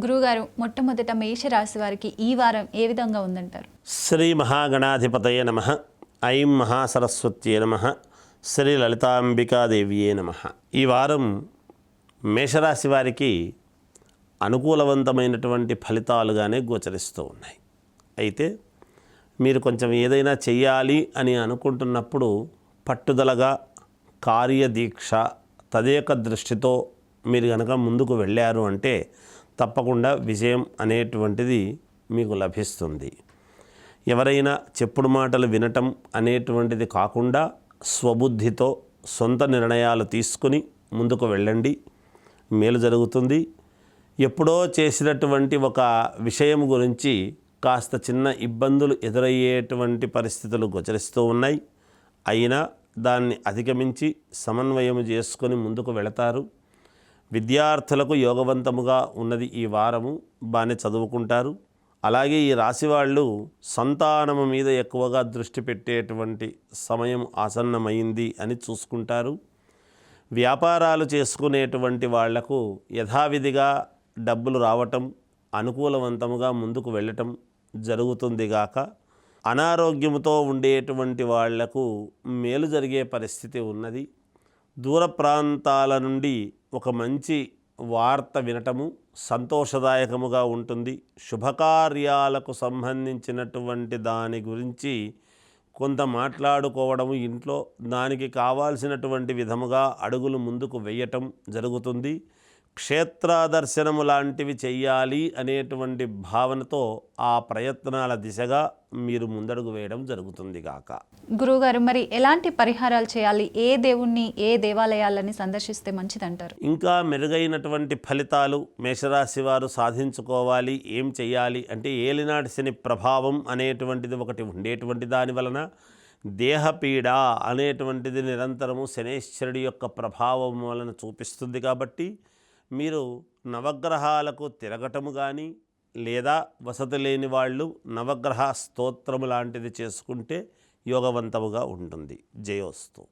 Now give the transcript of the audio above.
గురువుగారు మొట్టమొదట మేషరాశి వారికి ఈ వారం ఏ విధంగా ఉందంటారు? శ్రీ మహాగణాధిపతయ నమ. ఐం మహాసరస్వత్యే నమ. శ్రీ లలితాంబికాదేవియే నమ. ఈ వారం మేషరాశి వారికి అనుకూలవంతమైనటువంటి ఫలితాలుగానే గోచరిస్తూ ఉన్నాయి. అయితే మీరు కొంచెం ఏదైనా చెయ్యాలి అని అనుకుంటున్నప్పుడు పట్టుదలగా కార్యదీక్ష తదేక దృష్టితో మీరు కనుక ముందుకు వెళ్ళారు అంటే తప్పకుండా విజయం అనేటువంటిది మీకు లభిస్తుంది. ఎవరైనా చెప్పుడు మాటలు వినటం అనేటువంటిది కాకుండా స్వబుద్ధితో సొంత నిర్ణయాలు తీసుకుని ముందుకు వెళ్ళండి. మేలు జరుగుతుంది. ఎప్పుడో చేసినటువంటి ఒక విషయం గురించి కాస్త చిన్న ఇబ్బందులు ఎదురయ్యేటువంటి పరిస్థితులు గోచరిస్తూ ఉన్నాయి. అయినా దాన్ని అధిగమించి సమన్వయం చేసుకొని ముందుకు వెళతారు. విద్యార్థులకు యోగవంతముగా ఉన్నది ఈ వారము. బాగానే చదువుకుంటారు. అలాగే ఈ రాశి వాళ్ళు సంతానము మీద ఎక్కువగా దృష్టి పెట్టేటువంటి సమయం ఆసన్నమైంది అని చూసుకుంటారు. వ్యాపారాలు చేసుకునేటువంటి వాళ్ళకు యథావిధిగా డబ్బులు రావటం అనుకూలవంతముగా ముందుకు వెళ్ళటం జరుగుతుంది గాక అనారోగ్యముతో ఉండేటువంటి వాళ్ళకు మేలు జరిగే పరిస్థితి ఉన్నది. దూర ప్రాంతాల నుండి ఒక మంచి వార్త వినటము సంతోషదాయకముగా ఉంటుంది. శుభకార్యాలకు సంబంధించినటువంటి దాని గురించి కొంత మాట్లాడుకోవడము ఇంట్లో దానికి కావాల్సినటువంటి విధముగా అడుగులు ముందుకు వేయటం జరుగుతుంది. క్షేత్ర దర్శనము లాంటివి చెయ్యాలి అనేటువంటి భావనతో ఆ ప్రయత్నాల దిశగా మీరు ముందడుగు వేయడం జరుగుతుంది గాక. గురువుగారు మరి ఎలాంటి పరిహారాలు చేయాలి? ఏ దేవుణ్ణి ఏ దేవాలయాలని సందర్శిస్తే మంచిదంటారు? ఇంకా మెరుగైనటువంటి ఫలితాలు మేషరాశి వారు సాధించుకోవాలి ఏం చెయ్యాలి అంటే ఏలినాటి శని ప్రభావం అనేటువంటిది ఒకటి ఉండేటువంటి దాని వలన దేహపీడ అనేటువంటిది నిరంతరము శనేశ్వరుడి యొక్క ప్రభావం వలన చూపిస్తుంది కాబట్టి మీరు నవగ్రహాలకు తిరగటము కానీ లేదా వసతి లేని వాళ్ళు నవగ్రహ స్తోత్రము లాంటిది చేసుకుంటే యోగవంతముగా ఉంటుంది. జయోస్తు.